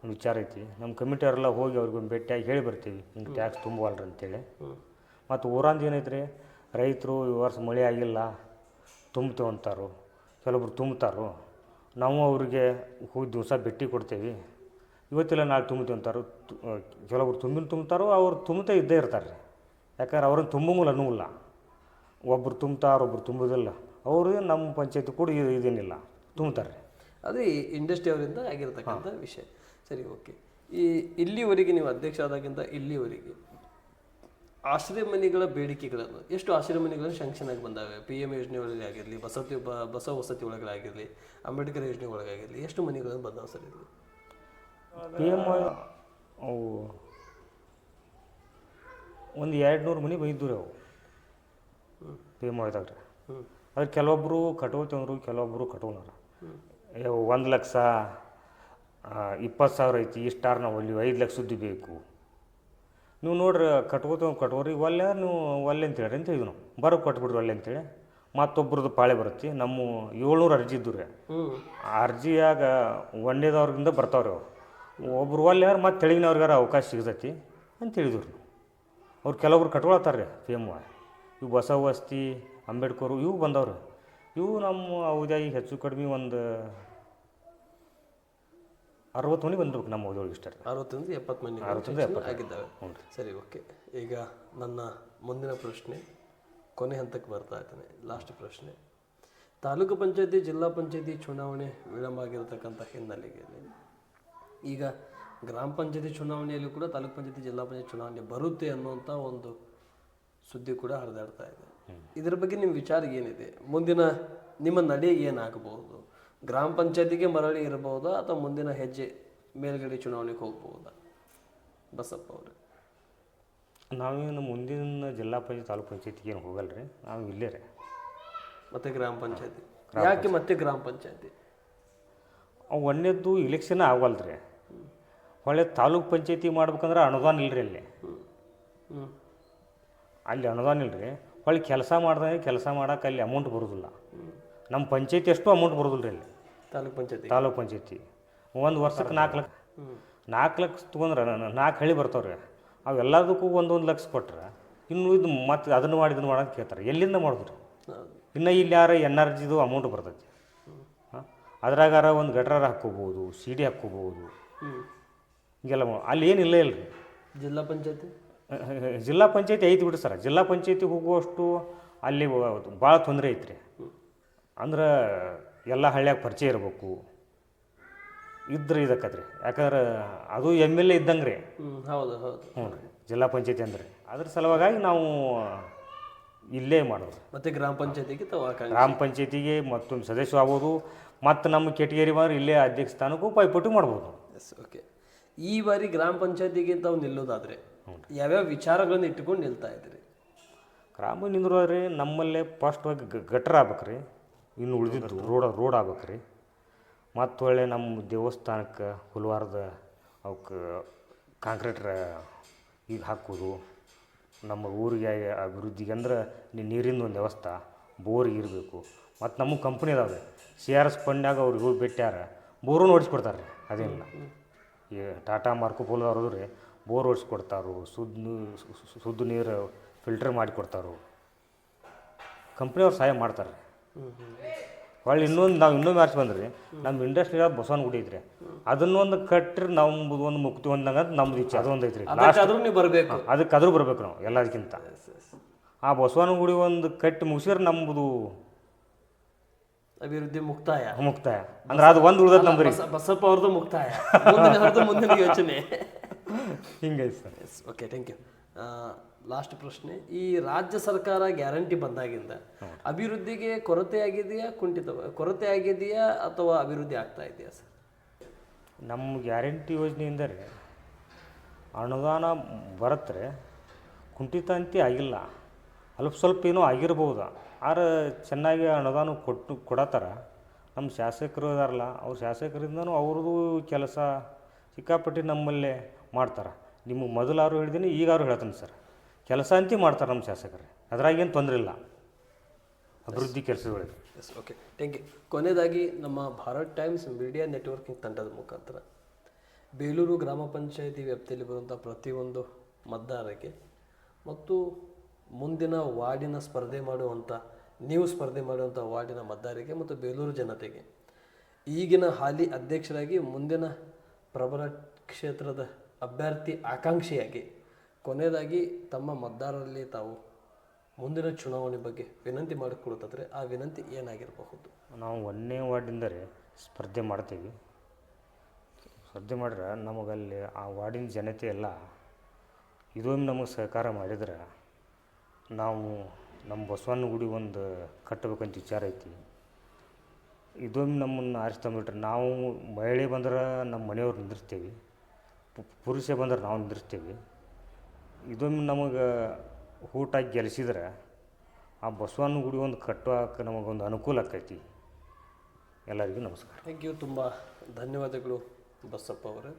ಒಂದು ವಿಚಾರ ಐತಿ. ನಮ್ಮ ಕಮಿಟಿಯವರೆಲ್ಲ ಹೋಗಿ ಅವ್ರಿಗೊಂದು ಭೇಟಿಯಾಗಿ ಹೇಳಿ ಬರ್ತೀವಿ. ಹಿಂಗೆ ಟ್ಯಾಕ್ಸ್ ತುಂಬವಲ್ರಿ ಅಂತೇಳಿ. ಮತ್ತು ಊರಂದು ಏನೈತೆ ರೀ ರೈತರು ಈ ವರ್ಷ ಮಳೆ ಆಗಿಲ್ಲ. ತುಂಬ್ತೇವೆ ಅಂತಾರೋ ಕೆಲವೊಬ್ರು ತುಂಬ್ತಾರೋ ನಾವು ಅವರಿಗೆ ಹೋಗಿ ದಿವಸ ಭೇಟಿ ಕೊಡ್ತೇವೆ. ಇವತ್ತಿಲ್ಲ ನಾಳೆ ತುಂಬ್ತೀವಿ ಅಂತಾರು ಕೆಲವೊಬ್ರು ತುಂಬಿನ ತುಂಬ್ತಾರೋ ಅವ್ರು ತುಂಬ್ತಾ ಇದ್ದೇ ಇರ್ತಾರೆ. ರೀ ಯಾಕಂದ್ರೆ ಅವ್ರನ್ನ ತುಂಬಂಗಿಲ್ಲ ಇಲ್ಲ ಒಬ್ರು ತುಂಬ್ತಾರೊಬ್ರು ತುಂಬುದಿಲ್ಲ ಅವರು ನಮ್ಮ ಪಂಚಾಯತಿ ಕೂಡ ಇದು ಇದೇನಿಲ್ಲ. ತುಂಬ್ತಾರೆ ರೀ ಅದೇ ಇಂಡಸ್ಟ್ರಿ ಅವರಿಂದ ಆಗಿರತಕ್ಕಂಥ ವಿಷಯ. ಸರಿ ಓಕೆ. ಈ ಇಲ್ಲಿವರೆಗೆ ನೀವು ಅಧ್ಯಕ್ಷ ಆದಾಗಿಂದ ಇಲ್ಲಿವರೆಗೆ ಆಶ್ರಯ ಮನೆಗಳ ಬೇಡಿಕೆಗಳನ್ನು ಎಷ್ಟು ಆಶ್ರಯ ಮನೆಗಳನ್ನು ಶಾಂಕ್ಷನ್ ಆಗಿ ಬಂದಾವೆ? ಪಿ ಎಂ ಯೋಜನೆ ಒಳಗೆ ಆಗಿರಲಿ ಬಸತಿ ಬ ಬಸ ವಸತಿ ಒಳಗಾಗಿರಲಿ ಅಂಬೇಡ್ಕರ್ ಯೋಜನೆ ಒಳಗಾಗಿರಲಿ ಎಷ್ಟು ಮನೆಗಳನ್ನು ಬಂದಾವೆ ಸರ್ ಇಲ್ಲಿ? ಪಿ ಎಂ ಅವು ಒಂದು ಎರಡು ನೂರು ಮನೆ ಬೈದ್ದು ರೀ ಅವು ಪಿ ಎಂ ಒಯ್ದಾಗ ರೀ ಅದ್ರ ಕೆಲವೊಬ್ಬರು ಕಟ್ಕೋತಂದ್ರು ಕೆಲವೊಬ್ಬರು ಕಟ್ಕೊಂಡಾರ ಒಂದು ಲಕ್ಷ ಇಪ್ಪತ್ತು ಸಾವಿರ ಐತಿ ಇಷ್ಟಾರು ನಾವು ಅಲ್ಲಿ ಐದು ಲಕ್ಷದ್ದು ಬೇಕು. ನೀವು ನೋಡ್ರಿ ಕಟ್ಕೋತ ಕಟ್ಕೋರಿ ಒಲ್ಲೆ ನೀವು ಒಲ್ಲೆ ಅಂತ ಹೇಳ್ರಿ ಅಂತ ಹೇಳಿದ್ವಿ ನಾವು. ಬರೋ ಕೊಟ್ಬಿಡ್ರಿ ಒಲ್ಲೆ ಅಂತೇಳಿ ಮತ್ತೊಬ್ರದ್ದು ಪಾಳೆ ಬರುತ್ತೆ. ನಮ್ಮ ಏಳ್ನೂರು ಅರ್ಜಿ ಇದ್ದು ರೀ ಆ ಅರ್ಜಿಯಾಗ ಒಂದೇದವ್ರಿಂದ ಬರ್ತಾವ್ರಿ ಅವು ಒಬ್ರು ಒಲ್ಲೆ ಯಾರು ಮತ್ತೆ ತೆಳಗಿನವ್ರಿಗಾರ ಅವಕಾಶ ಸಿಗ್ತೈತಿ ಅಂತ ಹೇಳಿದ್ರು ರೀ ಅವ್ರು ಕೆಲವೊಬ್ರು ಕಟ್ಕೊಳತ್ತಾರ ರೀ ಫೇಮ್ ಇವು ಬಸವ ಅಂಬೇಡ್ಕರ್ ಅಂಬೇಡ್ಕರು ಇವು ಬಂದವ್ರು. ಇವು ನಮ್ಮ ಅವಧಿಯಾಗಿ ಹೆಚ್ಚು ಕಡಿಮೆ ಒಂದು ಅರವತ್ತು ಮನೆ ಬಂದಿರ್ಬೇಕು ನಮ್ಮ ಅವಧಿಯೊಳಗೆ ಇಷ್ಟ ಅರವತ್ತೊಂದು ಎಪ್ಪತ್ತು ಮನೆ ಅರವತ್ತೊಂದು ಎಪ್ಪತ್ತು ಆಗಿದ್ದಾವೆ. ಸರಿ ಓಕೆ. ಈಗ ನನ್ನ ಮುಂದಿನ ಪ್ರಶ್ನೆ ಕೊನೆ ಹಂತಕ್ಕೆ ಬರ್ತಾ ಇದ್ದೇನೆ. ಲಾಸ್ಟ್ ಪ್ರಶ್ನೆ. ತಾಲೂಕು ಪಂಚಾಯತಿ ಜಿಲ್ಲಾ ಪಂಚಾಯತಿ ಚುನಾವಣೆ ವಿಳಂಬ ಆಗಿರತಕ್ಕಂಥ ಹಿನ್ನೆಲೆಯಲ್ಲಿ ಈಗ ಗ್ರಾಮ ಪಂಚಾಯತಿ ಚುನಾವಣೆಯಲ್ಲಿ ಕೂಡ ತಾಲೂಕು ಪಂಚಾಯತಿ ಜಿಲ್ಲಾ ಪಂಚಾಯತಿ ಚುನಾವಣೆ ಬರುತ್ತೆ ಅನ್ನುವಂಥ ಒಂದು ಸುದ್ದಿ ಕೂಡ ಹರಿದಾಡ್ತಾ ಇದೆ. ಇದರ ಬಗ್ಗೆ ನಿಮ್ಮ ವಿಚಾರ ಏನಿದೆ? ಮುಂದಿನ ನಿಮ್ಮ ನಡೆ ಏನಾಗಬಹುದು? ಗ್ರಾಮ ಪಂಚಾಯತಿಗೆ ಮರಳಿ ಇರಬಹುದಾ ಅಥವಾ ಮುಂದಿನ ಹೆಜ್ಜೆ ಮೇಲ್ಗಡೆ ಚುನಾವಣೆಗೆ ಹೋಗ್ಬಹುದಾ? ಬಸಪ್ಪ ಅವರೇ. ನಾವೇನು ಮುಂದಿನ ಜಿಲ್ಲಾ ಪಂಚಾಯತ್ ತಾಲೂಕು ಪಂಚಾಯತಿಗೆ ಏನು ಹೋಗಲ್ಲ ರೀ ನಾವು ಇಲ್ಲೇ ರೀ. ಮತ್ತೆ ಗ್ರಾಮ ಪಂಚಾಯತಿ? ಯಾಕೆ ಮತ್ತೆ ಗ್ರಾಮ ಪಂಚಾಯತಿ? ಅವು ಒಂದೇದ್ದು ಇಲೆಕ್ಷನ್ ಆಗವಲ್ದು ರೀ. ಹೊಳೆ ತಾಲೂಕು ಪಂಚಾಯತಿ ಮಾಡ್ಬೇಕಂದ್ರೆ ಅನುದಾನ ಇಲ್ಲರಿ ಅಲ್ಲಿ. ಹ್ಞೂ ಅಲ್ಲಿ ಅನುದಾನ ಇಲ್ರಿ. ಹೊಳ್ಳಿ ಕೆಲಸ ಮಾಡ್ದಂಗೆ ಕೆಲಸ ಮಾಡೋಕೆ ಅಲ್ಲಿ ಅಮೌಂಟ್ ಬರೋದಿಲ್ಲ. ನಮ್ಮ ಪಂಚಾಯತಿ ಅಷ್ಟು ಅಮೌಂಟ್ ಬರೋದಿಲ್ಲ ರೀ ಅಲ್ಲಿ. ತಾಲೂಕ್ ಪಂಚಾಯತಿ? ತಾಲೂಕು ಪಂಚಾಯತಿ. ಒಂದು ವರ್ಷಕ್ಕೆ ನಾಲ್ಕು ಲಕ್ಷ. ನಾಲ್ಕು ಲಕ್ಷ ತೊಗೊಂಡ್ರೆ ನಾಲ್ಕು ಹಳ್ಳಿ ಬರ್ತಾವ್ರಿ. ಅವೆಲ್ಲದಕ್ಕೂ ಒಂದೊಂದು ಲಕ್ಷ ಕೊಟ್ರೆ ಇನ್ನು ಇದು ಮತ್ತೆ ಅದನ್ನು ಮಾಡಿ ಇದನ್ನು ಮಾಡೋದು ಕೇಳ್ತಾರೆ. ಎಲ್ಲಿಂದ ಮಾಡಿದ್ರಿ? ಇನ್ನು ಇಲ್ಲಿ ಯಾರ ಎನ್ ಆರ್ ಜಿದು ಅಮೌಂಟ್ ಬರ್ತೈತಿ. ಹಾಂ? ಅದ್ರಾಗಾರ ಒಂದು ಗಟ್ರಾರ ಹಾಕ್ಕೋಬೋದು ಸಿ ಡಿ ಹಾಕ್ಕೋಬೋದು. ಹಿಂಗೆಲ್ಲ ಅಲ್ಲಿ ಏನಿಲ್ಲ ರೀ ಜಿಲ್ಲಾ ಪಂಚಾಯತಿ? ಜಿಲ್ಲಾ ಪಂಚಾಯತಿ ಐತಿ ಬಿಡಿ ಸರ್. ಜಿಲ್ಲಾ ಪಂಚಾಯತಿ ಹೋಗುವಷ್ಟು ಅಲ್ಲಿ ಭಾಳ ತೊಂದರೆ ಐತ್ರಿ. ಅಂದ್ರೆ ಎಲ್ಲ ಹಳ್ಳ್ಯಾಗ ಪರಿಚಯ ಇರಬೇಕು. ಇದ್ರೆ ಇದಕ್ಕತ್ರಿ. ಯಾಕಂದ್ರೆ ಅದು ಎಂ ಎಲ್ ಎ ಇದ್ದಂಗೆ ರೀ ಹೌದು ಹೌದು. ಹ್ಞೂ ರೀ. ಜಿಲ್ಲಾ ಪಂಚಾಯತಿ ಅಂದ್ರೆ. ಅದ್ರ ಸಲುವಾಗಿ ನಾವು ಇಲ್ಲೇ ಮಾಡೋದು. ಮತ್ತೆ ಗ್ರಾಮ ಪಂಚಾಯತಿಗೆ ಗ್ರಾಮ ಪಂಚಾಯತಿಗೆ ಮತ್ತೊಂದು ಸದಸ್ಯ ಆಗ್ಬೋದು. ಮತ್ತು ನಮ್ಮ ಕೆಟಗೇರಿ ಬಂದ್ರೆ ಇಲ್ಲೇ ಅಧ್ಯಕ್ಷ ಸ್ಥಾನಕ್ಕೂ ಪೈಪೋಟಿ ಮಾಡ್ಬೋದು. ಎಸ್ ಓಕೆ ಈ ಬಾರಿ ಗ್ರಾಮ ಪಂಚಾಯತಿಗೆ ತಾವು ನಿಲ್ಲೋದಾದ್ರೆ ಯಾವ್ಯಾವ ವಿಚಾರಗಳನ್ನು ಇಟ್ಟುಕೊಂಡು ನಿಲ್ತಾ ಇದ್ದೀರಿ? ಗ್ರಾಮ ನಿಂದ್ರಿ ನಮ್ಮಲ್ಲೇ ಫಸ್ಟ್ ಹೋಗಿ ಗಟ್ರ ಆಗ್ಬೇಕು ರೀ ಇನ್ನು ಉಳಿದಿದ್ದು ರೋಡ್ ರೋಡ್ ಆಗ್ಬೇಕು ರೀ ಮತ್ತು ಒಳ್ಳೆ ನಮ್ಮ ದೇವಸ್ಥಾನಕ್ಕೆ ಹುಲ್ವಾರದ ಅವಕ್ಕೆ ಕಾಂಕ್ರೀಟ್ರ ಈಗ ಹಾಕೋದು. ನಮ್ಮ ಊರಿಗೆ ಅಭಿವೃದ್ಧಿಗೆ ಅಂದ್ರೆ ನೀ- ನೀರಿನ ಒಂದು ವ್ಯವಸ್ಥೆ ಬೋರ್ ಇರಬೇಕು. ಮತ್ತು ನಮ್ಮ ಕಂಪ್ನಿ ಅದಾವೆ ಸಿ ಆರ್ ಎಸ್ ಫಂಡ್ನಾಗ ಅವ್ರಿಗೆ ಹೋಗಿ ಬಿಟ್ಟಾರ ಬೋರು ಓಡಿಸ್ಕೊಡ್ತಾರೆ ರೀ ಅದೇನಿಲ್ಲ. ಈ ಟಾಟಾ ಮಾರ್ಕೋ ಪೋಲೋ ಅವ್ರದ್ದು ರೀ ಬೋರ್ ಓಡಿಸ್ಕೊಡ್ತಾರು ಶುದ್ಧ ಶುದ್ಧ ನೀರು ಫಿಲ್ಟರ್ ಮಾಡಿ ಕೊಡ್ತಾರೆ ಕಂಪ್ನಿಯವ್ರು ಸಹಾಯ ಮಾಡ್ತಾರೆ ಹೊಳ್ಳಿ ಇನ್ನೊಂದು ನಾವು ಇನ್ನೊಂದು ಮ್ಯಾಚ್ ಬಂದ್ರಿ. ನಮ್ಮ ಇಂಡಸ್ಟ್ರಿಯಾಗ ಬಸವನ ಗುಡಿ ಐತ್ರಿ. ಅದನ್ನೊಂದು ಕಟ್ಟ್ರಿ ನಮ್ದು ಒಂದು ಮುಕ್ತಿ ಹೊಂದಂಗ ನಮ್ದು ಇಚ್ಛೆ ಅದೊಂದು ಐತ್ರಿ. ನೀವು ಬರಬೇಕು. ಅದಕ್ಕೆ ಅದ್ರ ಬರ್ಬೇಕು ನಾವು ಎಲ್ಲದಕ್ಕಿಂತ ಆ ಬಸವನ ಗುಡಿ ಒಂದು ಕಟ್ಟಿ ಮುಗಿಸಿದ್ರೆ ನಮ್ಮದು ಅಭಿವೃದ್ಧಿ ಮುಕ್ತಾಯ. ಮುಕ್ತಾಯ. ಅಂದ್ರೆ ಅದು ಒಂದು ಉಳ್ದದ ನಮ್ದು ಬಸಪ್ಪ ಅವ್ರದ್ದು ಮುಕ್ತಾಯ. ಮುಂದಿನ ಯೋಚನೆ. ಹಿಂಗೈತೆ sir. Okay thank you last ಪ್ರಶ್ನೆ ಈ ರಾಜ್ಯ ಸರ್ಕಾರ ಗ್ಯಾರಂಟಿ ಬಂದಾಗಿಂದ ಅಭಿವೃದ್ಧಿಗೆ ಕೊರತೆ ಆಗಿದೆಯಾ ಕುಂಠಿತ ಕೊರತೆ ಆಗಿದೆಯಾ ಅಥವಾ ಅಭಿವೃದ್ಧಿ ಆಗ್ತಾ ಇದೆಯಾ ಸರ್? ನಮ್ಮ ಗ್ಯಾರಂಟಿ ಯೋಜನೆಯಿಂದ ರೀ ಅನುದಾನ ಬರತ್ರೆ ಕುಂಠಿತ ಅಂತಿ ಆಗಿಲ್ಲ. ಅಲ್ಪ ಸ್ವಲ್ಪ ಏನೋ ಆಗಿರ್ಬೋದು. ಆದ್ರೆ ಚೆನ್ನಾಗಿ ಅನುದಾನ ಕೊಟ್ಟು ಕೊಡತ್ತಾರ. ನಮ್ಮ ಶಾಸಕರು ಇದಾರಲ್ಲ ಅವ್ರ ಶಾಸಕರಿಂದನೂ ಅವ್ರದ್ದು ಕೆಲಸ ಸಿಕ್ಕಾಪಟ್ಟಿ ನಮ್ಮಲ್ಲೇ ಮಾಡ್ತಾರೆ. ನಿಮಗೆ ಮೊದಲಾರು ಹೇಳಿದ್ದೀನಿ ಈಗಾರು ಹೇಳ್ತೀನಿ ಸರ್. ಕೆಲಸ ಅಂತೂ ಮಾಡ್ತಾರೆ ನಮ್ಮ ಶಾಸಕರು. ಅದ್ರಾಗೇನು ತೊಂದರೆ ಇಲ್ಲ. ಅಭಿವೃದ್ಧಿ ಕೆಲಸಗಳಿಗೆ ಎಸ್ ಓಕೆ ಥ್ಯಾಂಕ್ ಯು ಕೊನೆಯದಾಗಿ ನಮ್ಮ ಭಾರತ್ ಟೈಮ್ಸ್ ಮೀಡಿಯಾ ನೆಟ್ವರ್ಕಿಂಗ್ ತಂಡದ ಮುಖಾಂತರ. ಬೇಲೂರು ಗ್ರಾಮ ಪಂಚಾಯಿತಿ ವ್ಯಾಪ್ತಿಯಲ್ಲಿ ಬರುವಂಥ ಪ್ರತಿಯೊಂದು ಮತದಾರರಿಗೆ ಮತ್ತು ಮುಂದಿನ ವಾರ್ಡಿನ ಸ್ಪರ್ಧೆ ಮಾಡುವಂಥ ನೀವು ಸ್ಪರ್ಧೆ ಮಾಡುವಂಥ ವಾರ್ಡಿನ ಮತದಾರರಿಗೆ ಮತ್ತು ಬೇಲೂರು ಜನತೆಗೆ. ಈಗಿನ ಹಾಲಿ ಅಧ್ಯಕ್ಷರಾಗಿ ಮುಂದಿನ ಪ್ರಬಲ ಕ್ಷೇತ್ರದ ಅಭ್ಯರ್ಥಿ ಆಕಾಂಕ್ಷಿಯಾಗಿ ಕೊನೆಯದಾಗಿ ತಮ್ಮ ಮತದಾರರಲ್ಲಿ ತಾವು ಮುಂದಿನ ಚುನಾವಣೆ ಬಗ್ಗೆ ವಿನಂತಿ ಮಾಡಿಕೊಡುತ್ತಾದ್ರೆ ಆ ವಿನಂತಿ ಏನಾಗಿರಬಹುದು? ನಾವು ಒಂದನೇ ವಾರ್ಡಿಂದರೆ ಸ್ಪರ್ಧೆ ಮಾಡ್ತೀವಿ. ಸ್ಪರ್ಧೆ ಮಾಡಿದ್ರೆ ನಮಗಲ್ಲಿ ಆ ವಾರ್ಡಿನ ಜನತೆ ಎಲ್ಲ ಇದೊಮ್ಮೆ ನಮಗೆ ಸಹಕಾರ ಮಾಡಿದ್ರೆ ನಾವು ನಮ್ಮ ಬಸವಣ್ಣ ಗುಡಿ ಒಂದು ಕಟ್ಟಬೇಕಂತ ವಿಚಾರ ಐತಿ. ಇದೊಮ್ಮೆ ನಮ್ಮನ್ನು ಆರಿಸ್ತಂಬಿಟ್ರೆ ನಾವು ಮಹಿಳೆ ಬಂದ್ರೆ ನಮ್ಮ ಮನೆಯವ್ರು ನಿಂದಿರ್ತೀವಿ ಪುರುಷ ಬಂದ್ರೆ ನಾವು ನಿಂದಿರ್ತೀವಿ. ಇದೊಮ್ಮೆ ನಮಗೆ ಊಟಾಗಿ ಗೆಲ್ಸಿದ್ರೆ ಆ ಬಸವನ ಗುಡಿ ಒಂದು ಕಟ್ಟೋಕೆ ನಮಗೊಂದು ಅನುಕೂಲ ಆಕೈತಿ. ಎಲ್ಲರಿಗೂ ನಮಸ್ಕಾರ. ಥ್ಯಾಂಕ್ ಯು ತುಂಬ ಧನ್ಯವಾದಗಳು ಬಸಪ್ಪ ಅವರೇ.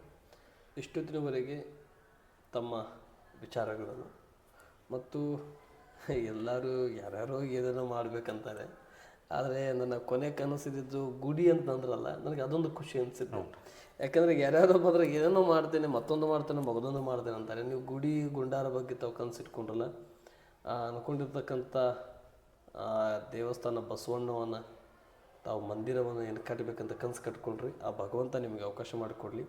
ದಿನವರೆಗೆ ತಮ್ಮ ವಿಚಾರಗಳನ್ನು ಮತ್ತು ಎಲ್ಲರೂ ಯಾರ್ಯಾರೋ ಏನೇನೋ ಮಾಡಬೇಕಂತಾರೆ. ಆದರೆ ನನ್ನ ಕೊನೆ ಕನಸಿದ್ದು ಗುಡಿ ಅಂತಂದ್ರಲ್ಲ ನನಗೆ ಅದೊಂದು ಖುಷಿ ಅನಿಸಿದ್ದು ಯಾಕಂದರೆ ಯಾರ್ಯಾರೋ ಬಂದ್ರೆ ಏನೇನೋ ಮಾಡ್ತೇನೆ, ಮತ್ತೊಂದು ಮಾಡ್ತೇನೆ, ಮಗದೊಂದು ಮಾಡ್ತೇನೆ ಅಂತಾರೆ. ನೀವು ಗುಡಿ ಗುಂಡಾರ ಬಗ್ಗೆ ತಾವು ಕನಸಿಟ್ಕೊಂಡ್ರಲ್ಲ ಅಂದ್ಕೊಂಡಿರ್ತಕ್ಕಂಥ ದೇವಸ್ಥಾನ ಬಸವಣ್ಣವನ್ನ ತಾವು ಮಂದಿರವನ್ನು ಏನು ಕಟ್ಟಬೇಕಂತ ಕನಸು ಕಟ್ಕೊಂಡ್ರಿ, ಆ ಭಗವಂತ ನಿಮಗೆ ಅವಕಾಶ ಮಾಡಿಕೊಡ್ಲಿ.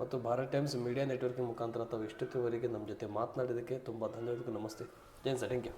ಮತ್ತು ಭಾರತ್ ಟೈಮ್ಸ್ ಮೀಡಿಯಾ ನೆಟ್ವರ್ಕಿನ ಮುಖಾಂತರ ತಾವು ಇಷ್ಟೊತ್ತಿವರೆಗೆ ನಮ್ಮ ಜೊತೆ ಮಾತನಾಡಿದ್ದಕ್ಕೆ ತುಂಬ ಧನ್ಯವಾದಗಳು. ನಮಸ್ತೆ. ಜೈನ್ ಸರ್. Thank you.